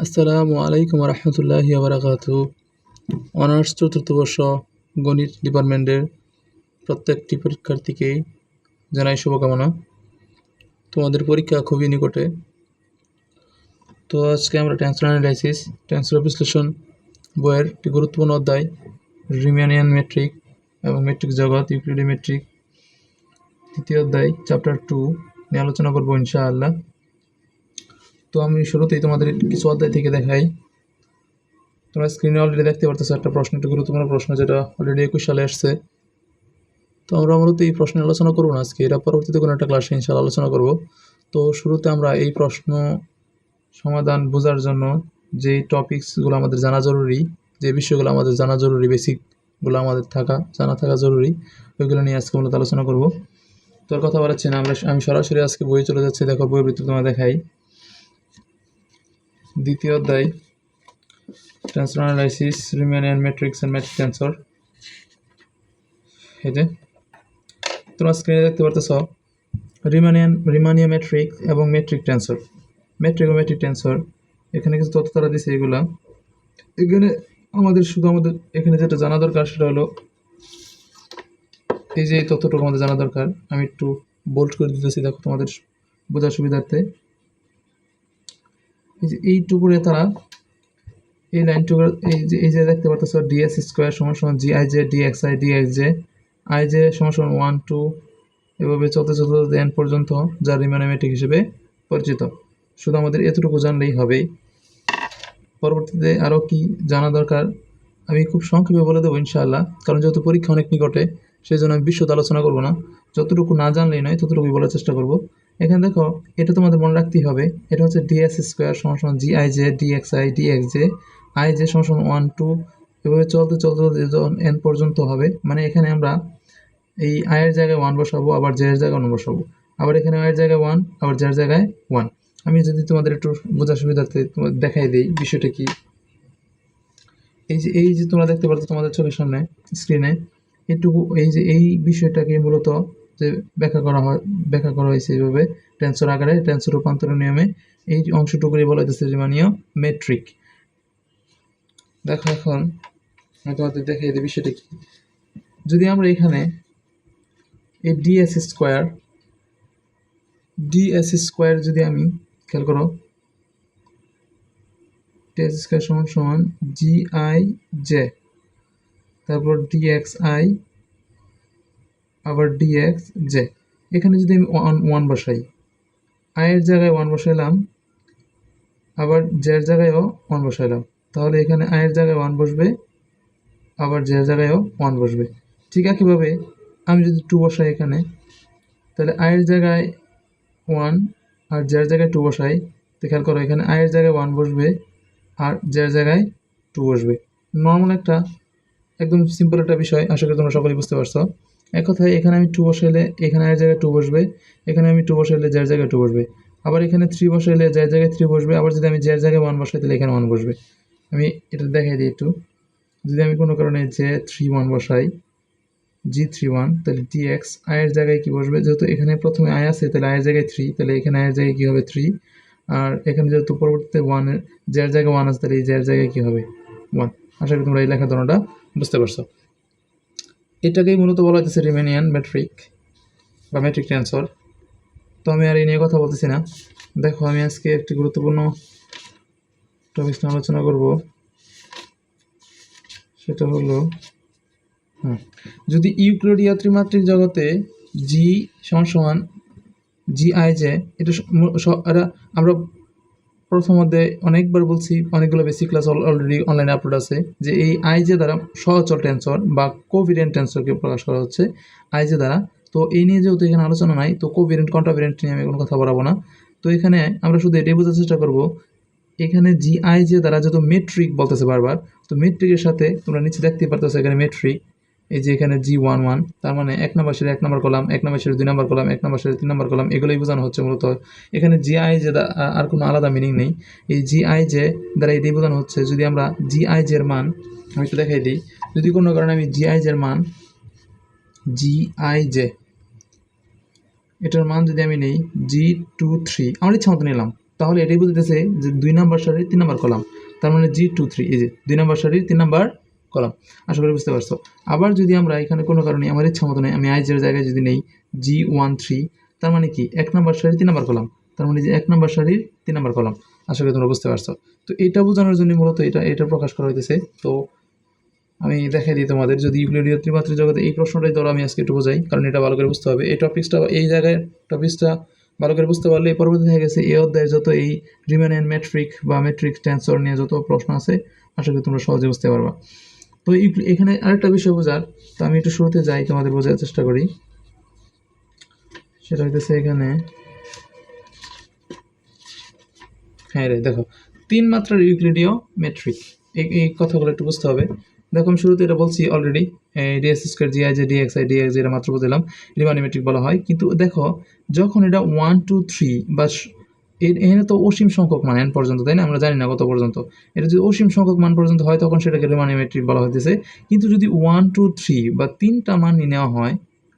আসসালামু আলাইকুম রহমতুল্লাহি বারাকাতু অনার্স চতুর্থ বর্ষ গণিত ডিপার্টমেন্টের প্রত্যেকটি পরীক্ষার্থীকেই জানাই শুভকামনা। তোমাদের পরীক্ষা খুবই নিকটে। তো আজকে আমরা ট্রান্সফার অ্যানালাইসিস ট্রান্সফার বিশ্লেষণ বইয়ের একটি গুরুত্বপূর্ণ অধ্যায় রিমিয়ানিয়ান মেট্রিক এবং মেট্রিক জগৎ ইউক্লিডি মেট্রিক তৃতীয় অধ্যায় চ্যাপ্টার টু নিয়ে আলোচনা করব ইনশাআল্লাহ। তো আমি শুরুতেই তোমাদের কিছু অধ্যায় থেকে দেখাই। তোমরা স্ক্রিনে অলরেডি দেখতে পারতেছো একটা প্রশ্ন, একটা গুরুত্বপূর্ণ প্রশ্ন যেটা অলরেডি একুশ সালে আসছে। তো আমরা মূলত এই প্রশ্নে আলোচনা করব না আজকে, এটা পরবর্তীতে কোনো একটা ক্লাসে ইনশাল আলোচনা করব। তো শুরুতে আমরা এই প্রশ্ন সমাধান বোঝার জন্য যে টপিকসগুলো আমাদের জানা জরুরি, যে বিষয়গুলো আমাদের জানা জরুরি বেসিকগুলো আমাদের থাকা, জানা থাকা জরুরি, ওইগুলো নিয়ে আজকে মূলত আলোচনা করব। তোর কথা বলাচ্ছি না, আমরা, আমি সরাসরি আজকে বই চলে যাচ্ছি, দেখো বইয়ের ভিতরে তোমার দেখাই। দ্বিতীয় অধ্যায় transfer analysis, Riemannian matrix and metric transfer এই যে, তোমরা স্ক্রিনে দেখতে পারতেছ, রিমানিয়ান, রিমানিয়া ম্যাট্রিক এবং মেট্রিক ট্রান্সফার মেট্রিক ও মেট্রিক ট্রান্সফার এখানে কিছু তথ্য তারা দিছে এগুলা। এখানে আমাদের শুধু আমাদের, এখানে যেটা জানা দরকার সেটা হলো, এই যে তথ্যটুকু আমাদের জানা দরকার, আমি একটু বোল্ড করে দিতেছি, দেখো তোমাদের বোঝার সুবিধার্থে। এই যে এইটুকুরে তারা এই লাইনটুকু এই যে এই যে দেখতে পাচ্ছ ডিএস স্কোয়ার সমান সমান G I J D X I D X J I J সমান সমান ওয়ান টু এভাবে চলতে চলতে এন পর্যন্ত যা রিমানোমেটিক হিসেবে পরিচিত। শুধু আমাদের এতটুকু জানলেই হবে পরবর্তীতে আরও কি জানা দরকার? আমি খুব সংক্ষেপে বলে দেবো ইনশাআল্লাহ, কারণ যেহেতু পরীক্ষা অনেক নিকটে, সেই জন্য আমি বিশদ আলোচনা করব না। যতটুকু না জানলেই নয়, ততটুকুই বলার চেষ্টা করব। এখানে দেখো, এটা তোমাদের মনে রাখতেই হবে, এটা হচ্ছে ডিএস স্কোয়ার সমান সমান G I J D X I D X J I J সমান সমান ওয়ান টু এভাবে চলতে চলতে চলতে এন পর্যন্ত হবে। মানে এখানে আমরা এই আয়ের জায়গায় ওয়ান বসাবো, আবার জে এর জায়গায় ওয়ান বসাবো। আবার এখানে আয়ের জায়গায় ওয়ান আবার জের জায়গায় ওয়ান আমি যদি তোমাদের একটু বোঝার তোমাদের দেখাই দিই বিষয়টা কি। এই যে এই যে তোমরা দেখতে পাচ্ছ তোমাদের চোখের সামনে স্ক্রিনে এটুকু, এই যে, এই বিষয়টাকে মূলত যে ব্যাখ্যা করা হয়, ব্যাখ্যা করা হয়েছে এইভাবে। ট্রান্সফার আকারে ট্রান্সফার রূপান্তর নিয়মে এই অংশটুকুই বলা হইতেছে রিমানীয় মেট্রিক দেখো এখন, আমি তোমাদের দেখাই দিই বিষয়টা কি। যদি আমরা এখানে এই ডিএস স্কোয়ার ডিএস স্কোয়ার যদি আমি খেয়াল করো ডিএস স্কোয়ার সমান সমান জি আই জে তারপর ডিএক্স আই আবার ডিএক্স জে এখানে যদি আমি ওয়ান ওয়ান বসাই আয়ের জায়গায় ওয়ান বসাইলাম, আবার জের জায়গায়ও ওয়ান বসাইলাম। তাহলে এখানে আয়ের জায়গায় ওয়ান বসবে, আবার জের জায়গায়ও ওয়ান বসবে। ঠিক একইভাবে আমি যদি টু বসাই এখানে, তাহলে আয়ের জায়গায় ওয়ান আর জের জায়গায় টু বসাই। তো খেয়াল করো, এখানে আয়ের জায়গায় ওয়ান বসবে আর জের জায়গায় টু বসবে। নর্মাল একটা, একদম সিম্পল একটা বিষয়, আশা করি তোমরা সকলেই বুঝতে পারছ। এক কথায় এখানে আমি টু বসাইলে এখানে আয়ের জায়গায় টু বসবে, এখানে আমি টু বসাইলে যার জায়গায় টু বসবে। আবার এখানে থ্রি বসাইলে যার জায়গায় থ্রি বসবে, আবার যদি আমি যার জায়গায় ওয়ান বসাই তাহলে এখানে ওয়ান বসবে। আমি এটা দেখাই দিই একটু। যদি আমি কোনো কারণে জে থ্রি ওয়ান বসাই জি থ্রি ওয়ান তাহলে টি এক্স আয়ের জায়গায় কী বসবে? যেহেতু এখানে প্রথমে আয় আছে, তাহলে আয়ের জায়গায় থ্রি তাহলে এখানে আয়ের জায়গায় কী হবে? থ্রি আর এখানে যেহেতু পরবর্তীতে ওয়ানের যার জায়গায় ওয়ান আছে, তাহলে এই জের জায়গায় কী হবে? ওয়ান আশা করি তোমরা এই লেখা ধরনটা বুঝতে পারছ। এটাকেই মূলত বলা হচ্ছে রিমেনিয়ান ম্যাট্রিক বা ম্যাট্রিক ট্রান্সফার তো আমি আর এই নিয়ে কথা বলতেছি না। দেখো, আমি আজকে একটি গুরুত্বপূর্ণ টপিক নিয়ে আলোচনা করব। সেটা হলো হুম যদি ইউক্লোডিয়া ত্রিমাত্রিক জগতে জি সমান সমান জি আই এটা এটা আমরা প্রথমতে অনেকবার বলছি, অনেকগুলো বেসিক ক্লাস অলরেডি অনলাইনে আপলোড আছে, যে এই আইজে দ্বারা সহচল টেন্সর বা কোভিডেন্ট টেন্সরকে প্রকাশ করা হচ্ছে আইজে দ্বারা। তো এই নিয়ে যেহেতু এখানে আলোচনা নাই, তো কোভিডেন্ট কন্ট্রাভিডেন্ট নিয়ে আমি কোনো কথা বলাবো না। তো এখানে আমরা শুধু এটাই বোঝার চেষ্টা করব, এখানে জি আই জে দ্বারা যেহেতু মেট্রিক বলতেছে বারবার, তো মেট্রিকের সাথে তোমরা নিচে দেখতে পারতেছো এখানে মেট্রিক এই যে এখানে জি ওয়ান ওয়ান তার মানে এক নম্বর সেরে এক নম্বর কলাম এক নম্বর সেরে দুই নম্বর কলাম এক নম্বর সেরে তিন নম্বর কলাম এগুলোই বোঝানো হচ্ছে মূলত। এখানে জি আই জে আর কোনো আলাদা মিনিং নেই। এই জি আই জে দ্বারা এটাই বোঝানো হচ্ছে, যদি আমরা জি আই জের মান, আমি একটু দেখাই দিই। যদি কোনো কারণে আমি জি আই জের মান জি আই জে এটার মান যদি আমি নেই জি টু থ্রি আমার ইচ্ছা মতো নিলাম। তাহলে এটাই বুঝতেছে যে দুই নম্বর সারির তিন নাম্বার কলাম তার মানে জি টু থ্রি এই যে দুই নাম্বার সারির তিন নাম্বার কলাম। আশা করি বুঝতে পারছ। আবার যদি আমরা এখানে কোনো কারণে, আমার ইচ্ছা মতো নেই, আমি আইজের জায়গায় যদি নেই জি ওয়ান থ্রি তার মানে কি? এক নাম্বার সারির তিন নাম্বার কলাম। তার মানে যে এক নম্বর সারির তিন নাম্বার কলাম। আশা করি তোমরা বুঝতে পারছ। তো এটা বোঝানোর জন্য মূলত এটা এটা প্রকাশ করা হইতেছে। তো আমি দেখাই দিই তোমাদের, যদি ইউক্লিডীয় ত্রিমাত্রিক জগতে এই প্রশ্নটাই ধরো, আমি আজকে একটু বোঝাই, কারণ এটা ভালো করে বুঝতে হবে। এই টপিক্সটা, এই জায়গায় টপিক্সটা ভালো করে বুঝতে পারলে পরবর্তী হয়ে গেছে, এই অধ্যায়ের যত এই রিমেনিয়ান ম্যাট্রিক বা মেট্রিক ট্যান্সর নিয়ে যত প্রশ্ন আছে, আশা করি তোমরা সহজে বুঝতে পারবা। তো এখানে আরেকটা বিষয় বোঝার, তো আমি একটু শুরুতে যাই তোমাদের বোঝার চেষ্টা করি। সেটা হইতেছে এখানে হ্যাঁ রে, দেখো, তিন মাত্রার ইউক্লিডীয় মেট্রিক। এই কথাগুলো একটু বুঝতে হবে। দেখো, আমি শুরুতে এটা বলছি অলরেডি ডিএস স্কোয়ার জিআই যে ডিএক্স আই ডিএক্স এটা মাত্র বুঝলাম রিমানি মেট্রিক বলা হয়। কিন্তু দেখো, যখন এটা ওয়ান টু থ্রি বা এখানে তো অসীম সংখ্যক মান এন পর্যন্ত, তাই না? আমরা জানি না কত পর্যন্ত। এটা যদি অসীম সংখ্যক মান পর্যন্ত হয়, তখন সেটাকে মেট্রিক বলা হইতেছে। কিন্তু যদি ওয়ান টু থ্রি বা তিনটা মান নিয়ে নেওয়া হয়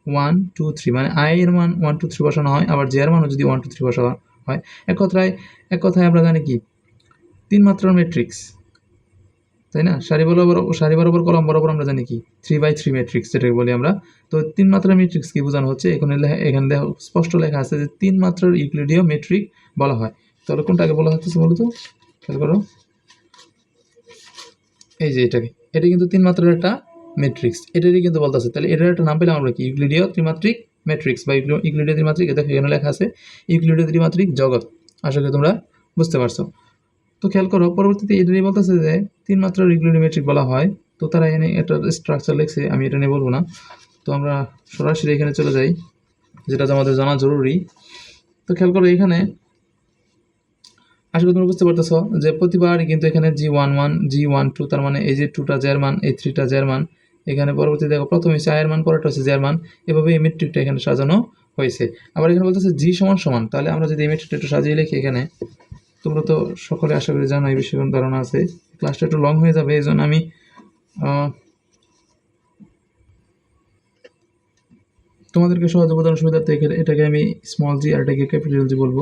ওয়ান টু থ্রি মানে আই এর মান ওয়ান টু থ্রি বসানো হয়, আবার জে এর মানও যদি ওয়ান টু থ্রি বসানো হয়। এক কথায় এক কথায় আমরা জানি কি? তিন মাত্রার ম্যাট্রিক্স তাই না? সারি বরাবর সারি বরাবর কলম বরাবর আমরা জানি কি? থ্রি বাই থ্রি ম্যাট্রিক্স যেটাকে বলি আমরা। তো তিন মাত্রার ম্যাট্রিক্স কি বোঝানো হচ্ছে? এখানে এখানে স্পষ্ট লেখা আছে যে তিন মাত্রার ইউক্লিডীয় মেট্রিক বলা হয়। তাহলে কোনটাকে বলা হচ্ছে বলতো? খেয়াল করো। এই যে এটাকে। এটা কিন্তু তিন মাত্রার একটা ম্যাট্রিক্স এটারই কিন্তু বলতেছে তাহলে এটার একটা নাম পেলাম আমরা কি? ইউক্লিডীয় ত্রিমাত্রিক ম্যাট্রিক্স বা ইউক্লি- ইউক্লিডীয় ত্রিমাত্রিক। দেখো এখানে লেখা আছে ইউক্লিডীয় ত্রিমাত্রিক জগৎ। আশা করি তোমরা বুঝতে পারছ। তো খেয়াল করো, পরবর্তীতে এটাই বলতেছে যে, তিন মাত্রার ইউক্লিডীয় মেট্রিক বলা হয়। তো তারা এখানে একটা স্ট্রাকচার লিখছে, আমি এটা নিয়ে বলব না। তো আমরা সরাসরি এখানে চলে যাই, যেটা আমাদের জানা জরুরি। তো খেয়াল করো এখানে, আশা করি তোমরা বুঝতে পারতেছ যে প্রতিবারই কিন্তু এখানে G one one G one two তার মানে এই যে টুটা জের এই থ্রিটা জের মান এখানে পরবর্তী দেখো, প্রথমে হচ্ছে আয়ের মান পরেরটা হচ্ছে জের মান এভাবে এই মেট্রিকটা এখানে সাজানো হয়েছে। আবার এখানে বলতেছে জি সমান সমান। তাহলে আমরা যদি এই মেট্রিকটা একটু সাজিয়ে লিখি এখানে তোমরা তো সকলে আশা করি জানো, এই বিষয়ে কোনো ধারণা আছে। ক্লাসটা একটু লং হয়ে যাবে এই জন্য আমি তোমাদেরকে সহজে বোঝানোর সুবিধার্থে এটাকে আমি স্মল জি আর এটাকে ক্যাপিটাল জি বলব।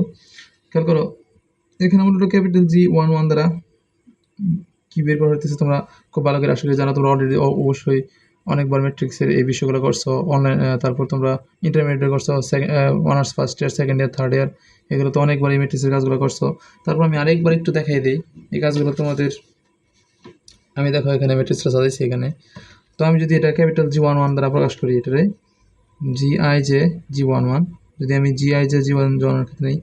খেয়াল করো, এখানে মূলত ক্যাপিটাল জি ওয়ান ওয়ান দ্বারা কি বের করা হইতেছে তোমরা খুব ভালো করে আসলে জানো, তোমরা অলরেডি অবশ্যই অনেকবার ম্যাট্রিক্সের এই বিষয়গুলো করছ অনলাইন তারপর তোমরা ইন্টারমিডিয়েট করছ honours first year second year third year এগুলো তো অনেকবার এই ম্যাট্রিক্সের কাজগুলো করছ। তারপর আমি আরেকবার একটু দেখাই দিই, এই কাজগুলো তোমাদের, আমি দেখো এখানে ম্যাট্রিক্সটা সাজাইছি এখানে। তো আমি যদি এটা ক্যাপিটাল জি ওয়ান ওয়ান দ্বারা প্রকাশ করি এটারে G I J G one one যদি আমি G I J G one ওয়ানের ক্ষেত্রে নেই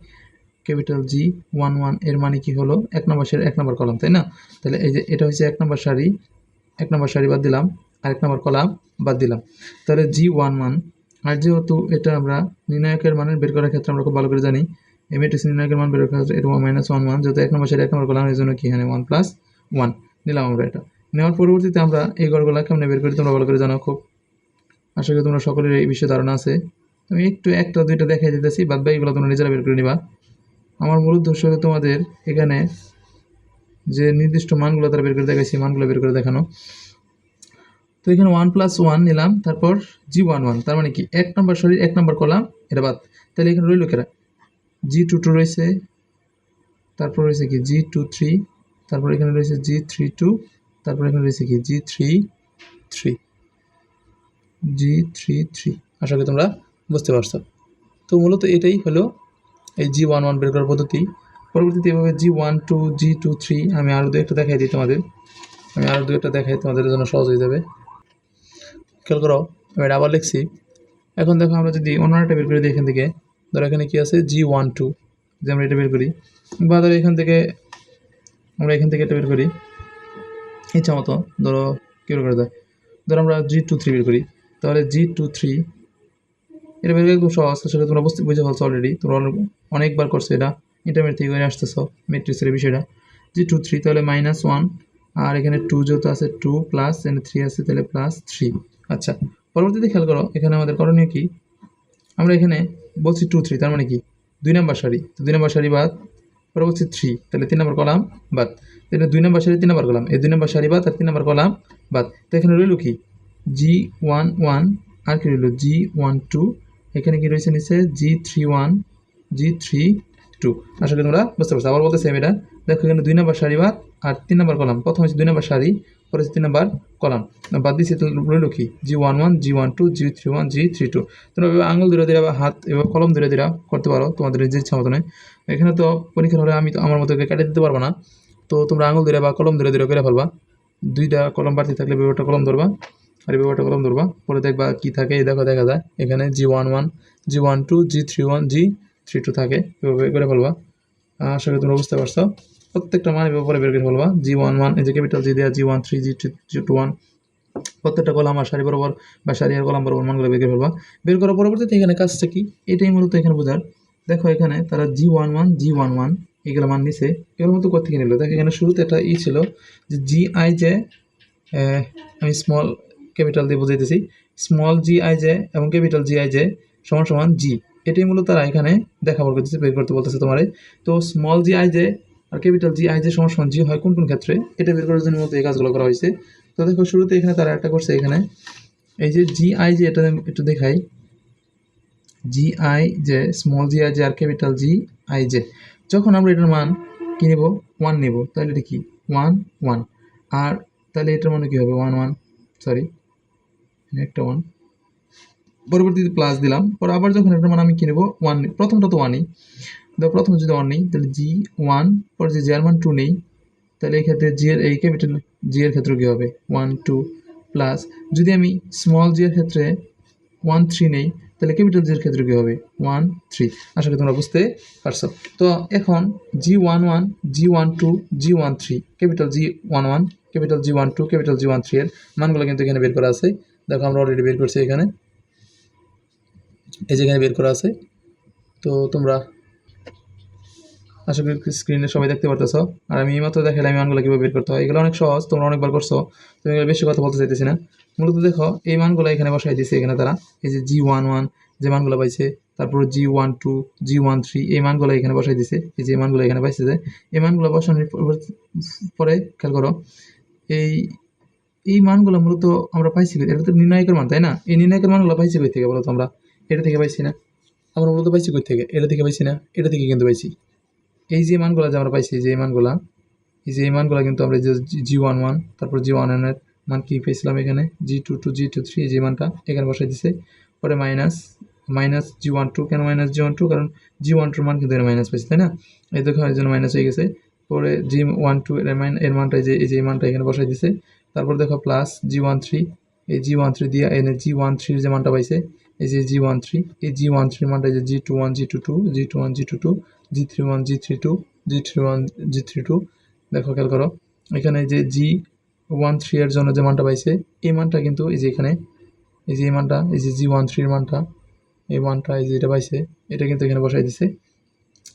ক্যাপিটাল জি ওয়ান ওয়ানের মানে কি হলো? এক নম্বর সারি, এক নম্বর কলাম, তাই না? তাহলে এই যে, এটা হচ্ছে এক নম্বর সারি, এক নম্বর সারি বাদ দিলাম। আর এক নম্বর কলাম বাদ দিলাম। তাহলে জি ওয়ান ওয়ান আর যেহেতু এটা আমরা নির্ণায়কের মানের বের করার ক্ষেত্রে আমরা খুব ভালো করে জানি এই ম্যাট্রিক্স নির্ণায়কের মান বের করার ক্ষেত্রে এটা মাইনাস ওয়ান ওয়ান যেহেতু এক নম্বর সেটা এক নম্বর কলাম এই জন্য কি এখানে ওয়ান প্লাস ওয়ান নিলাম আমরা এটা। নেওয়ার পরবর্তীতে আমরা এই গড়গুলা কেমনে বের করি তোমরা ভালো করে জানো খুব। আশা করি তোমরা সকলের এই বিষয়ে ধারণা আছে। আমি একটু একটা দুইটা দেখাই দিতেছি, বাদ বাকিগুলো তোমরা নিজেরা বের করে নিবা। আমার মূল উদ্দেশ্য হলো তোমাদের এখানে যে নির্দিষ্ট মানগুলো তারা বের করে দেখাইছি মানগুলো বের করে দেখানো। তো এখানে ওয়ান প্লাস ওয়ান নিলাম, তারপর জি ওয়ান ওয়ান তার মানে কি? এক নম্বর শরীর এক নম্বর কলাম এটা বাদ। তাহলে এখানে রইল কেরা? জি টু টু রয়েছে, তারপর রয়েছে কি? জি টু থ্রি তারপর এখানে রয়েছে জি থ্রি টু তারপর এখানে রয়েছে কি? G three three G three three আশা করি তোমরা বুঝতে পারছ। তো মূলত এটাই হলো এই জি ওয়ান ওয়ান বের করার পদ্ধতি। পরবর্তীতে এভাবে G one two G two three আমি আরও দু একটা দেখাই দিই তোমাদের। আমি আরও দু একটা দেখাই তোমাদের জন্য সহজ হয়ে যাবে। খেয়াল করো, আমি আবার লিখছি। এখন দেখো আমরা যদি অন্য একটা বের করে দিই এখান থেকে, ধরো এখানে কী আছে? জি ওয়ান টু যে আমরা এটা বের করি, বা ধরো এখান থেকে, আমরা এখান থেকে এটা বের করি, ইচ্ছা মতো, ধরো, কী বের করে দেয় ধরো আমরা জি টু থ্রি বের করি, তাহলে জি টু থ্রি এটা বের করা একদম সহজ সেটা তোমরা বুঝতে, বুঝে ফেলছো অলরেডি তোমরা অনেক- অনেকবার করছ এটা ইন্টারমিডিয়েট থেকে করে আসতেছো ম্যাট্রিক্সের বিষয়টা। জি টু থ্রি তাহলে মাইনাস ওয়ান আর এখানে টু যেহেতু আছে টু প্লাস এখানে থ্রি আছে, তাহলে প্লাস থ্রি আচ্ছা পরবর্তীতে খেয়াল করো, এখানে আমাদের করণীয় কি? আমরা এখানে বলছি টু থ্রি তার মানে কি? দুই নম্বর সারি, তো দুই নম্বর সারি বাদ পরে বলছি থ্রি তাহলে তিন নম্বর কলাম বাদ। তাহলে দুই নম্বর সারি, তিন নম্বর কলাম, এই দুই নম্বর সারি বাদ আর তিন নম্বর কলাম বাদ। তো এখানে রইল কি? জি ওয়ান ওয়ান আর কি রইল? জি ওয়ান টু এখানে কি রয়েছে নিচে? G three one G three two করি তোমরা বুঝতে পারছ। আবার বলতেছি আমি এটা। দেখো এখানে দুই নম্বর সারি বাদ আর তিন নম্বর কলাম। প্রথম হচ্ছে দুই নম্বর সারি, পরে তিন নম্বর কলাম। বাদ দিচ্ছি রইল কি G one one G one two G three one G three two তোমরা এভাবে আঙুল ধরে দিরা বা হাত এবার কলম ধরে দিরা করতে পারো, তোমাদের নিজের ইচ্ছা মতনে এখানে তো পরীক্ষার হলে আমি তো আমার মতো কেটে দিতে পারব না। তো তোমরা আঙুল ধরে বা কলম ধরে ধরে করে ফেলবা। দুইটা কলম বাড়তি থাকলে ব্যাপারটা কলম ধরবা, আর ব্যাপারটা কলম ধরবা। পরে দেখবা কি থাকে, এই দেখো, দেখা যায়। এখানে G one one G one two G three one G three two থাকে। এভাবে করে ফেলবা। আশা করি তোমরা বুঝতে পারছ। প্রত্যেকটা মান ব্যাপারে বের করে ফেলবা। জি ওয়ান ওয়ান এই যে ক্যাপিটাল জি দেওয়া G one three G G two one প্রত্যেকটা কলাম আর সারি বরাবর বা সারি আর কলাম বরাবর মানগুলো বের করে ফেলবা। বের করার পরবর্তীতে এখানে কাজটা কি? এটাই মূলত এখানে বোঝার। দেখো এখানে তারা G one one G one one এগুলো মান নিছে। এগুলোর মতো কোথেকে নিল? দেখো এখানে শুরুতে একটা ই ছিল যে জি আই যে আমি স্মল ক্যাপিটাল দিয়ে বুঝাইতেছি। স্মল জি আই জে এবং ক্যাপিটাল জি আই জে সমান সমান জি এটাই মূলত তারা এখানে দেখা বল করতেছে বের করতে বলতেছে তোমারে। তো স্মল জি আই জে আর ক্যাপিটাল জি আই জে সমান জি হয় কোন কোন ক্ষেত্রে, এটা বের করার জন্য মূলত এই কাজগুলো করা হয়েছে। তো দেখো, শুরুতে এখানে তারা একটা করছে এখানে। এই যে জি আই যে এটা একটু দেখাই। জি আই যে স্মল জি আই যে আর ক্যাপিটাল জি আই যে যখন আমরা এটার মান কি নেব? ওয়ান নেব। তাহলে এটা কি? ওয়ান ওয়ান আর তাহলে এটার মানে কী হবে? ওয়ান ওয়ান সরি একটা ওয়ান পরবর্তীতে প্লাস দিলাম। পরে আবার যখন এটার মান আমি কি নেব? ওয়ান প্রথমটা তো ওয়ানই তো প্রথম যদি ওয়ান নেই, তাহলে জি ওয়ান পরে যে জি এর মান টু নেই, তাহলে এই ক্ষেত্রে জি এর এই ক্যাপিটাল জি এর ক্ষেত্রে কী হবে? ওয়ান টু প্লাস যদি আমি স্মল জি এর ক্ষেত্রে ওয়ান থ্রি নেই, তাহলে ক্যাপিটাল জি এর ক্ষেত্রে কী হবে? ওয়ান থ্রি আশা করি তোমরা বুঝতে পারছ। তো এখন G one one G one two G one three capital G one one capital G one two capital G one three এর মানগুলো কিন্তু এখানে বের করা আছে। দেখো আমরা অলরেডি বের করছি এখানে। এই যেখানে বের করা আছে। তো তোমরা আশা করি স্ক্রিনে সবাই দেখতে পারতেছো। আর আমি এইমাত্র দেখালাম আমি মানগুলো কীভাবে বের করতে হয়? এগুলো অনেক সহজ, তোমরা অনেকবার করছ। তুমি এগুলো বেশি কথা বলতে চাইতেছি না। মূলত দেখো, এই মানগুলো এখানে বসাই দিয়েছে এখানে তারা। এই যে জি ওয়ান ওয়ান যে মানগুলো পাইছে, তারপর G one two G one three এই মানগুলো এখানে বসাই দিছে। এই যে মানগুলো এখানে পাইছে যে, এই মানগুলো বসানোর পর- খেয়াল করো, এই এই মানগুলো মূলত আমরা পাইছি? এটা তো নির্ণায়কের মান, তাই না? এই নির্ণায়কের মানগুলো পাইছি কই থেকে বলো তো আমরা? এটা থেকে পাইছি না। আমরা মূলত পাইছি কই থেকে? এটা থেকে পাইছি না। এটা থেকে কিন্তু পাইছি। এই যে মানগুলো যে আমরা পাইছি যে মানগুলা এই যে মানগুলো কিন্তু আমরা যে জি ওয়ান ওয়ান তারপর জি ওয়ান ওয়ানের মান কি পেয়েছিলাম এখানে G two two G two three যে মানটা এখানে বসাই দিছে পরে minus minus G one two কেন মাইনাস জি ওয়ান টু কারণ জি ওয়ান টুর মান কিন্তু এর মাইনাস পাইছি তাই না এই দেখো এর জন্য মাইনাস হয়ে গেছে পরে জি ওয়ান টু এর মাইন এর মানটা যে এই যে মানটা এখানে বসাই দিছে তারপর দেখো প্লাস জি ওয়ান থ্রি এই জি ওয়ান থ্রি দিয়ে এনে জি ওয়ান থ্রির যে মানটা পাইছে এই যে জি ওয়ান থ্রি এই জি ওয়ান থ্রির মানটা যে G two one G two two G two one G two two G three one G three two G three one G three two দেখো, খেয়াল করো, এখানে যে জি ওয়ান থ্রি এর জন্য যে মানটা পাইছে, এই মানটা কিন্তু এই যে এখানে, এই যে এই মানটা, এই যে জি ওয়ান থ্রির মানটা, এই মানটা এই যে এটা পাইছে, এটা কিন্তু এখানে বসাই দিছে।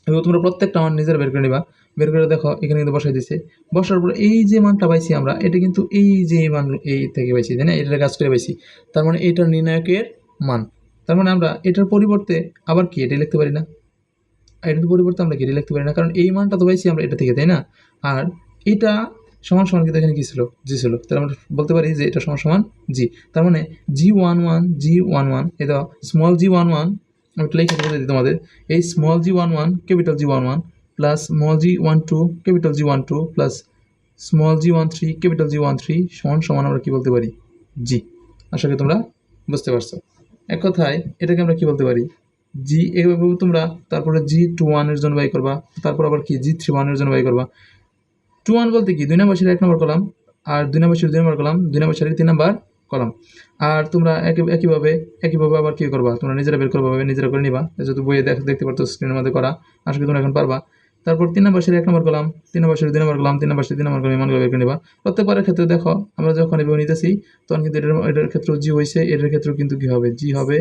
এবং তোমরা প্রত্যেকটা মান নিজেরা বের করে নিবা। বের করে দেখো, এখানে কিন্তু বসাই দিছে। বসার পর এই যে মানটা পাইছি আমরা, এটা কিন্তু এই যে এই মান এই থেকে পাইছি, তাই না? এটার কাজ করে পাইছি। তার মানে এটার নির্ণায়কের মান। তার মানে আমরা এটার পরিবর্তে আবার কি? এটা লিখতে পারি না। এটার পরিবর্তে আমরা কি লিখতে পারি না, কারণ এই মানটা তো আমরা এটা থেকে, তাই না? আর এটা সমান সমান কিন্তু এখানে কি ছিল? জি ছিল। তাহলে আমরা বলতে পারি যে এটা সমান সমান জি। তার মানে G one one G one one এটা স্মল জি ওয়ান ওয়ান আমি একটু লিখে বলে দিই তোমাদের। এই small G one one capital G one one plus small G one two capital G one two plus small G one three capital G one three সমান সমান আমরা কী বলতে পারি? জি। আশা করি তোমরা বুঝতে পারছ। এক কথায়, এটাকে আমরা কী বলতে পারি? জি এভাবে তোমরা, তারপরে জি টু ওয়ানের জন্য বাই করবা, তারপর আবার কি? জি থ্রি ওয়ানের জন্য বাই করবা। টু ওয়ান বলতে কি? দুই নম্বর সারি এক নম্বর কলাম আর দুই নম্বর সারি দুই নম্বর কলাম দুই নম্বর সারি তিন নম্বর কলাম আর তোমরা একই একইভাবে একইভাবে আবার কি করবা? তোমরা নিজেরা বের করবা নিজেরা করে নিবা। যেহেতু বইয়ে দেখ দেখতে পারতো স্ক্রিনের মধ্যে করা। করি তোমরা এখন পারবা। তারপর তিন নম্বর সারি এক নম্বর কলাম তিন নম্বর সারি দুই নম্বর কলাম তিন নম্বর সারি তিন নম্বর কলাম এমনগুলো বের করে নিবা। প্রত্যেকবারের ক্ষেত্রে দেখো, আমরা যখন এভাবে নিতেছি, তখন কিন্তু এটার এটার ক্ষেত্রেও জি হয়েছে এটার ক্ষেত্রেও কিন্তু কি হবে? জি হবে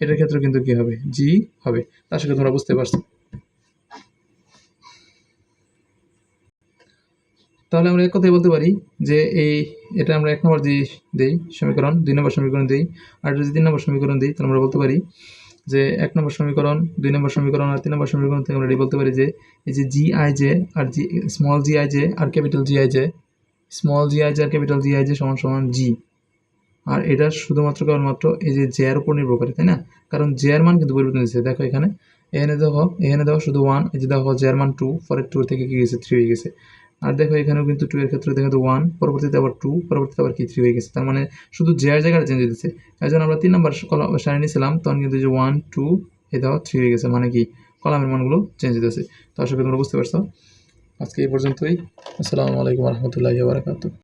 এটার ক্ষেত্রেও কিন্তু কি হবে? জি, হবে। তার করি তোমরা বুঝতে পারছ। তাহলে আমরা এক কথাই বলতে পারি যে এই, এটা আমরা এক নম্বর দিই দিই সমীকরণ, দুই নম্বর সমীকরণ দিই। আর যদি তিন নম্বর সমীকরণ দিই, তাহলে আমরা বলতে পারি যে এক নম্বর সমীকরণ, দুই নম্বর সমীকরণ আর তিন নম্বর সমীকরণ থেকে আমরা বলতে পারি যে এই যে G I J R G small G I J R capital G I J small G I J R capital G I J সমান সমান জি। আর এটা শুধুমাত্র কেবলমাত্র এই যে জে এর উপর নির্ভর করে, তাই না? কারণ জে এর মান কিন্তু পরিবর্তন হয়েছে। দেখো এখানে এখানে দেখো এখানে দেখো শুধু ওয়ান এই যে দেখো জে এর মান টু পরে টু থেকে কি গেছে? থ্রি হয়ে গেছে। আর দেখো এখানেও কিন্তু টু এর ক্ষেত্রে দেখো ওয়ান পরবর্তীতে আবার টু পরবর্তীতে আবার কি থ্রি হয়ে গেছে? তার মানে শুধু জে এর জায়গাটা চেঞ্জ হয়েছে জন্য আমরা তিন নম্বর কলাম সারি নিয়েছিলাম, তখন কিন্তু যে ওয়ান টু এই দেখো থ্রি হয়ে গেছে। মানে কি? কলামের মানগুলো চেঞ্জ হতেছে তো আশা করি তোমরা বুঝতে পারছ। আজকে এই পর্যন্তই। আসসালামু আলাইকুম রহমতুল্লাহি বারাকাতু